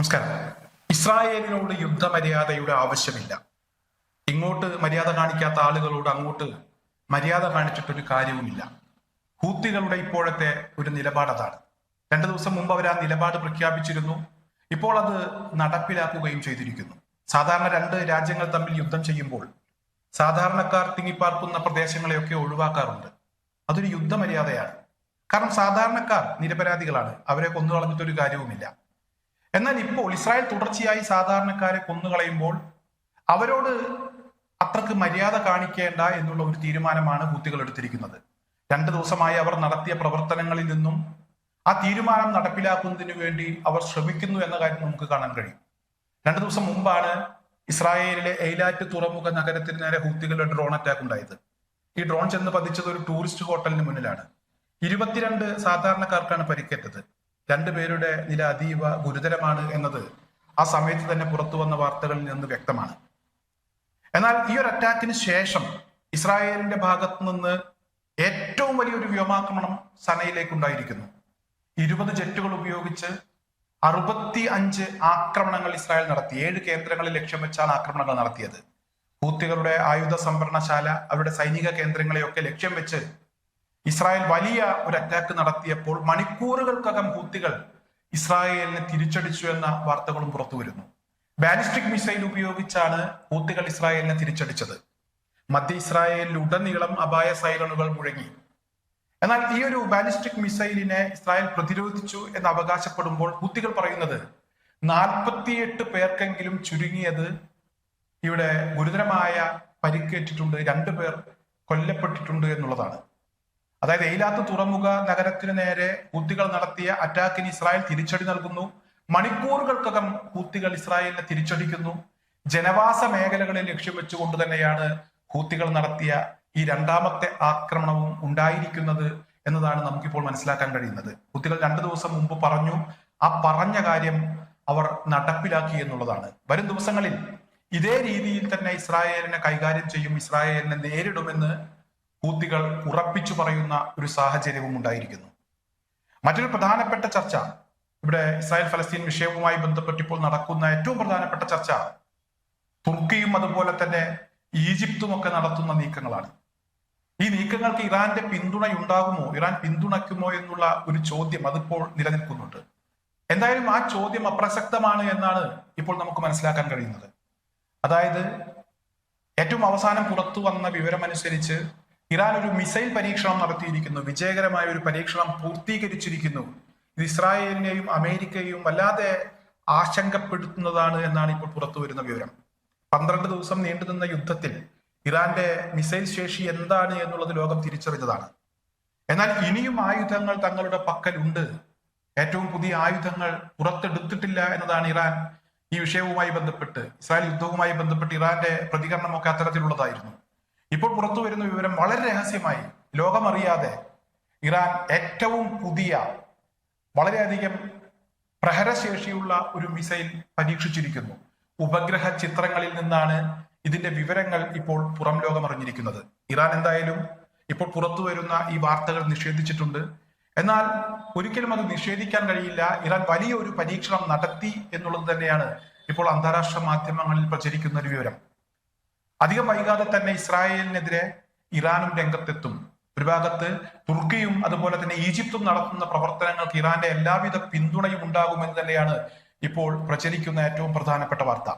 നമസ്കാരം. ഇസ്രായേലിനോട് യുദ്ധമര്യാദയുടെ ആവശ്യമില്ല. ഇങ്ങോട്ട് മര്യാദ കാണിക്കാത്ത ആളുകളോട് അങ്ങോട്ട് മര്യാദ കാണിച്ചിട്ടൊരു കാര്യവുമില്ല. ഹൂത്തികളുടെ ഇപ്പോഴത്തെ ഒരു നിലപാട് അതാണ്. രണ്ടു ദിവസം മുമ്പ് അവർ ആ നിലപാട് പ്രഖ്യാപിച്ചിരുന്നു. ഇപ്പോൾ അത് നടപ്പിലാക്കുകയും ചെയ്തിരിക്കുന്നു. സാധാരണ രണ്ട് രാജ്യങ്ങൾ തമ്മിൽ യുദ്ധം ചെയ്യുമ്പോൾ സാധാരണക്കാർ തിങ്ങിപ്പാർക്കുന്ന പ്രദേശങ്ങളെയൊക്കെ ഒഴിവാക്കാറുണ്ട്. അതൊരു യുദ്ധമര്യാദയാണ്. കാരണം സാധാരണക്കാർ നിരപരാധികളാണ്. അവരെ കൊന്നു കളഞ്ഞിട്ടൊരു കാര്യവുമില്ല. എന്നാൽ ഇപ്പോൾ ഇസ്രായേൽ തുടർച്ചയായി സാധാരണക്കാരെ കൊന്നുകളയുമ്പോൾ അവരോട് അത്രയ്ക്ക് മര്യാദ കാണിക്കേണ്ട എന്നുള്ള ഒരു തീരുമാനമാണ് ഹൂത്തികൾ എടുത്തിരിക്കുന്നത്. രണ്ടു ദിവസമായി അവർ നടത്തിയ പ്രവർത്തനങ്ങളിൽ നിന്നും ആ തീരുമാനം നടപ്പിലാക്കുന്നതിനു വേണ്ടി അവർ ശ്രമിക്കുന്നു എന്ന കാര്യം നമുക്ക് കാണാൻ കഴിയും. രണ്ടു ദിവസം മുമ്പാണ് ഇസ്രായേലിലെ എയ്ലാറ്റ് തുറമുഖ നഗരത്തിന് നേരെ ഹൂത്തികളുടെ ഡ്രോൺ അറ്റാക്ക് ഉണ്ടായത്. ഈ ഡ്രോൺ ചെന്ന് പതിച്ചത് ഒരു ടൂറിസ്റ്റ് ഹോട്ടലിന് മുന്നിലാണ്. ഇരുപത്തിരണ്ട് സാധാരണക്കാർക്കാണ് പരിക്കേറ്റത്. രണ്ടുപേരുടെ നില അതീവ ഗുരുതരമാണ് എന്നത് ആ സമയത്ത് തന്നെ പുറത്തു വന്ന വാർത്തകളിൽ നിന്ന് വ്യക്തമാണ്. എന്നാൽ ഈ ഒരു അറ്റാക്കിന് ശേഷം ഇസ്രായേലിന്റെ ഭാഗത്ത് നിന്ന് ഏറ്റവും വലിയൊരു വ്യോമാക്രമണം സനയിലേക്ക് ഉണ്ടായിരിക്കുന്നു ഇരുപത് ജെറ്റുകൾ ഉപയോഗിച്ച് അറുപത്തി അഞ്ച് ആക്രമണങ്ങൾ ഇസ്രായേൽ നടത്തി. ഏഴ് കേന്ദ്രങ്ങളിൽ ലക്ഷ്യം വെച്ചാണ് ആക്രമണങ്ങൾ നടത്തിയത്. ഹൂത്തികളുടെ ആയുധ സംഭരണശാല അവരുടെ സൈനിക കേന്ദ്രങ്ങളെയൊക്കെ ലക്ഷ്യം വെച്ച് ഇസ്രായേൽ വലിയ ഒരു അറ്റാക്ക് നടത്തിയപ്പോൾ മണിക്കൂറുകൾക്കകം ഹൂത്തികൾ ഇസ്രായേലിനെ തിരിച്ചടിച്ചു എന്ന വാർത്തകളും പുറത്തു വരുന്നു. ബാലിസ്റ്റിക് മിസൈൽ ഉപയോഗിച്ചാണ് ഹൂത്തികൾ ഇസ്രായേലിനെ തിരിച്ചടിച്ചത്. മധ്യ ഇസ്രായേലിൽ ഉടനീളം അപായ സൈറണുകൾ മുഴങ്ങി. എന്നാൽ ഈ ഒരു ബാലിസ്റ്റിക് മിസൈലിനെ ഇസ്രായേൽ പ്രതിരോധിച്ചു എന്ന് അവകാശപ്പെടുമ്പോൾ ഹൂത്തികൾ പറയുന്നത് നാൽപ്പത്തിയെട്ട് പേർക്കെങ്കിലും ചുരുങ്ങിയത് ഇവിടെ ഗുരുതരമായ പരിക്കേറ്റിട്ടുണ്ട് രണ്ടു പേർ കൊല്ലപ്പെട്ടിട്ടുണ്ട് എന്നുള്ളതാണ്. അതായത് എയിലാത്ത് തുറമുഖ നഗരത്തിനു നേരെ ഹൂത്തികൾ നടത്തിയ അറ്റാക്കിന് ഇസ്രായേൽ തിരിച്ചടി നൽകുന്നു. മണിക്കൂറുകൾക്കകം ഹൂത്തികൾ ഇസ്രായേലിനെ തിരിച്ചടിക്കുന്നു. ജനവാസ മേഖലകളെ ലക്ഷ്യം വെച്ചുകൊണ്ട് തന്നെയാണ് ഹൂത്തികൾ നടത്തിയ ഈ രണ്ടാമത്തെ ആക്രമണവും ഉണ്ടായിരിക്കുന്നത് എന്നതാണ് നമുക്കിപ്പോൾ മനസ്സിലാക്കാൻ കഴിയുന്നത്. ഹൂത്തികൾ രണ്ടു ദിവസം മുമ്പ് പറഞ്ഞു ആ പറഞ്ഞ കാര്യം അവർ നടപ്പിലാക്കി എന്നുള്ളതാണ്. വരും ദിവസങ്ങളിൽ ഇതേ രീതിയിൽ തന്നെ ഇസ്രായേലിനെ കൈകാര്യം ചെയ്യും ഇസ്രായേലിനെ നേരിടുമെന്ന് ഹൂത്തികൾ ഉറപ്പിച്ചു പറയുന്ന ഒരു സാഹചര്യവും ഉണ്ടായിരിക്കുന്നു. മറ്റൊരു പ്രധാനപ്പെട്ട ചർച്ച ഇവിടെ ഇസ്രായേൽ ഫലസ്തീൻ വിഷയവുമായി ബന്ധപ്പെട്ട് ഇപ്പോൾ നടക്കുന്ന ഏറ്റവും പ്രധാനപ്പെട്ട ചർച്ച തുർക്കിയും അതുപോലെ തന്നെ ഈജിപ്തും ഒക്കെ നടത്തുന്ന നീക്കങ്ങളാണ്. ഈ നീക്കങ്ങൾക്ക് ഇറാന്റെ പിന്തുണയുണ്ടാകുമോ ഇറാൻ പിന്തുണയ്ക്കുമോ എന്നുള്ള ഒരു ചോദ്യം അതിപ്പോൾ നിലനിൽക്കുന്നുണ്ട്. എന്തായാലും ആ ചോദ്യം അപ്രസക്തമാണ് എന്നാണ് ഇപ്പോൾ നമുക്ക് മനസ്സിലാക്കാൻ കഴിയുന്നത്. അതായത് ഏറ്റവും അവസാനം പുറത്തു വന്ന വിവരമനുസരിച്ച് ഇറാൻ ഒരു മിസൈൽ പരീക്ഷണം നടത്തിയിരിക്കുന്നു. വിജയകരമായ ഒരു പരീക്ഷണം പൂർത്തീകരിച്ചിരിക്കുന്നു. ഇത് ഇസ്രായേലിനെയും അമേരിക്കയെയും വല്ലാതെ ആശങ്കപ്പെടുത്തുന്നതാണ് എന്നാണ് ഇപ്പോൾ പുറത്തു വരുന്ന വിവരം. പന്ത്രണ്ട് ദിവസം നീണ്ടുനിന്ന യുദ്ധത്തിൽ ഇറാന്റെ മിസൈൽ ശേഷി എന്താണ് എന്നുള്ളത് ലോകം തിരിച്ചറിഞ്ഞതാണ്. എന്നാൽ ഇനിയും ആയുധങ്ങൾ തങ്ങളുടെ പക്കലുണ്ട്. ഏറ്റവും പുതിയ ആയുധങ്ങൾ പുറത്തെടുത്തിട്ടില്ല എന്നതാണ് ഇറാൻ ഈ വിഷയവുമായി ബന്ധപ്പെട്ട് ഇസ്രായേൽ യുദ്ധവുമായി ബന്ധപ്പെട്ട് ഇറാന്റെ പ്രതികരണമൊക്കെ അത്തരത്തിലുള്ളതായിരുന്നു. ഇപ്പോൾ പുറത്തു വരുന്ന വിവരം വളരെ രഹസ്യമായി. ലോകമറിയാതെ ഇറാൻ ഏറ്റവും പുതിയ വളരെയധികം പ്രഹരശേഷിയുള്ള ഒരു മിസൈൽ പരീക്ഷിച്ചിരിക്കുന്നു. ഉപഗ്രഹ ചിത്രങ്ങളിൽ നിന്നാണ് ഇതിന്റെ വിവരങ്ങൾ ഇപ്പോൾ പുറം ലോകം അറിഞ്ഞിരിക്കുന്നത്. ഇറാൻ എന്തായാലും ഇപ്പോൾ പുറത്തു വരുന്ന ഈ വാർത്തകൾ നിഷേധിച്ചിട്ടുണ്ട്. എന്നാൽ ഒരിക്കലും അത് നിഷേധിക്കാൻ കഴിയില്ല. ഇറാൻ വലിയൊരു പരീക്ഷണം നടത്തി എന്നുള്ളത് തന്നെയാണ് ഇപ്പോൾ അന്താരാഷ്ട്ര മാധ്യമങ്ങളിൽ പ്രചരിക്കുന്ന ഒരു വിവരം. അധികം വൈകാതെ തന്നെ ഇസ്രായേലിനെതിരെ ഇറാനും രംഗത്തെത്തും. ഒരു ഭാഗത്ത് തുർക്കിയും അതുപോലെ തന്നെ ഈജിപ്തും നടത്തുന്ന പ്രവർത്തനങ്ങൾക്ക് ഇറാന്റെ എല്ലാവിധ പിന്തുണയും ഉണ്ടാകുമെന്ന് തന്നെയാണ് ഇപ്പോൾ പ്രചരിക്കുന്ന ഏറ്റവും പ്രധാനപ്പെട്ട വാർത്ത.